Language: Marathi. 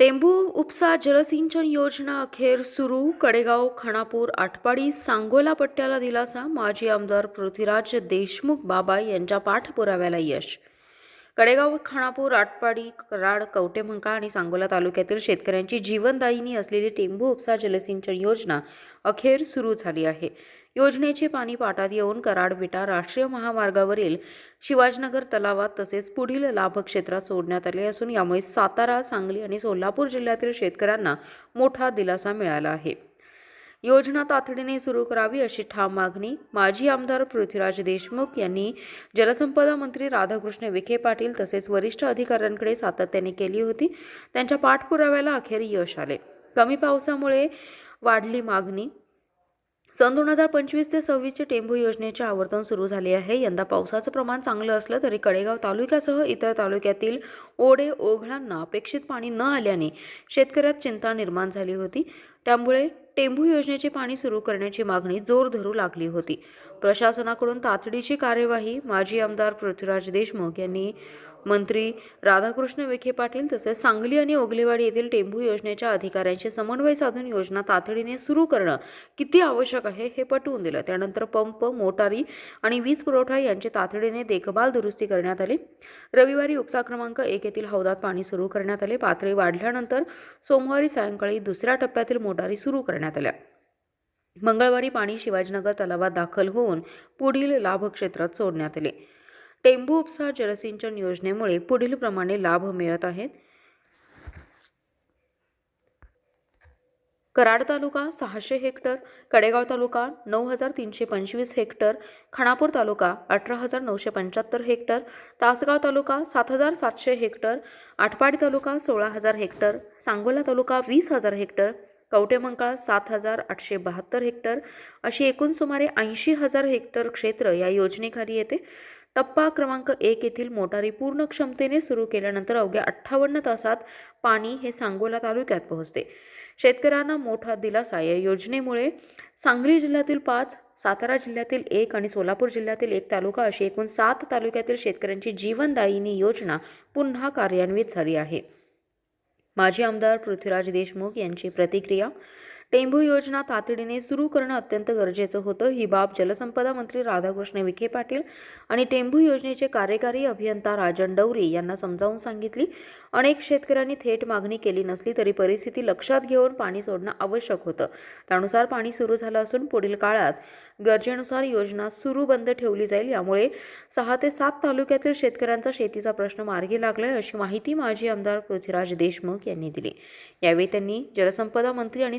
टेंबू उपसा जलसिंचन योजना अखेर सुरू. कडेगाव खानापूर आटपाडी सांगोला पट्ट्याला दिलासा माजी आमदार पृथ्वीराज देशमुख बाबा यांच्या पाठपुराव्याला यश. कडेगाव खानापूर आटपाडी कराड कवटेमंका आणि सांगोला तालुक्यातील शेतकऱ्यांची जीवनदायिनी असलेली टेंबू उपसा जलसिंचन योजना अखेर सुरू झाली आहे. योजनेचे पाणी पाटात येऊन कराड विटा राष्ट्रीय महामार्गावरील शिवाजनगर तलावात तसेच पुढील लाभक्षेत्रात सोडण्यात आले असून यामुळे सातारा सांगली आणि सोलापूर जिल्ह्यातील शेतकऱ्यांना मोठा दिलासा मिळाला आहे. योजना तातडीने सुरू करावी अशी ठाम मागणी माजी आमदार पृथ्वीराज देशमुख यांनी जलसंपदा मंत्री राधाकृष्ण विखे पाटील तसेच वरिष्ठ अधिकाऱ्यांकडे सातत्याने केली होती. त्यांच्या पाठपुराव्याला अखेर यश आले. कमी पावसामुळे वाढली मागणी सन दोन हजार पंचवीस ते सव्वीसचे टेंभू योजनेचे आवर्तन सुरू झाले आहे. यंदा पावसाचं प्रमाण चांगलं असलं तरी कडेगाव तालुक्यासह इतर तालुक्यातील ओढे ओघळांना अपेक्षित पाणी न आल्याने शेतकऱ्यात चिंता निर्माण झाली होती. त्यामुळे टेंभू योजनेचे पाणी सुरू करण्याची मागणी जोर धरू लागली होती. प्रशासनाकडून तातडीची कार्यवाही माजी आमदार पृथ्वीराज देशमुख यांनी मंत्री राधाकृष्ण विखे पाटील तसेच सांगली आणि ओगलेवाडी येथील टेंभू योजनेच्या अधिकाऱ्यांशी समन्वय साधून योजना तातडीने सुरू करणं किती आवश्यक आहे हे पटवून दिलं. त्यानंतर पंप मोटारी आणि वीज पुरवठा यांची तातडीने देखभाल दुरुस्ती करण्यात आली. रविवारी उपसा क्रमांक एक येथील हौदात पाणी सुरू करण्यात आले. पातळी वाढल्यानंतर सोमवारी सायंकाळी दुसऱ्या टप्प्यातील मोटारी सुरू करण्यात आल्या. मंगळवारी पाणी शिवाजीनगर तलावात दाखल होऊन पुढील लाभक्षेत्रात सोडण्यात आले. टेंभू उपसा जलसिंचन योजनेमुळे पुढील प्रमाणे लाभ मिळत आहेत. कराड तालुका सहाशे हेक्टर कडेगाव तालुका नऊ हजार तीनशे पंचवीस हेक्टर खानापूर तालुका अठरा हजार नऊशे पंच्याहत्तर हेक्टर तासगाव तालुका सात हजार सातशे हेक्टर आटपाडी तालुका सोळा हजार हेक्टर सांगोला तालुका वीस हजार हेक्टर कवटेमंकाळ सात हजार आठशे बहात्तर हेक्टर अशी एकूण सुमारे ऐंशी हजार हेक्टर क्षेत्र या योजनेखाली येते. टप्पा क्रमांक एक येथील मोटारी पूर्ण क्षमतेने सुरू केल्यानंतर अवघ्या अठ्ठावन्न तासात पाणी हे सांगोला तालुक्यात पोहोचते. शेतकऱ्यांना मोठा दिलासा या योजनेमुळे सांगली जिल्ह्यातील पाच सातारा जिल्ह्यातील एक आणि सोलापूर जिल्ह्यातील एक तालुका अशी एकूण सात तालुक्यातील शेतकऱ्यांची जीवनदायिनी योजना पुन्हा कार्यान्वित झाली आहे. माजी आमदार पृथ्वीराज देशमुख यांची प्रतिक्रिया टेंभू योजना तातडीने सुरू करणं अत्यंत गरजेचं होतं. ही बाब जलसंपदा मंत्री राधाकृष्ण विखे पाटील आणि टेंभू योजनेचे कार्यकारी अभियंता राजन डवरी यांना समजावून सांगितली. अनेक शेतकऱ्यांनी थेट मागणी केली नसली तरी परिस्थिती लक्षात घेऊन पाणी सोडणं आवश्यक होतं. त्यानुसार पाणी सुरू झालं असून पुढील काळात गरजेनुसार योजना सुरू बंद ठेवली जाईल. यामुळे सहा ते सात तालुक्यातील शेतकऱ्यांचा शेतीचा प्रश्न मार्गी लागलाय अशी माहिती माजी आमदार पृथ्वीराज देशमुख यांनी दिली. यावेळी त्यांनी जलसंपदा मंत्री आणि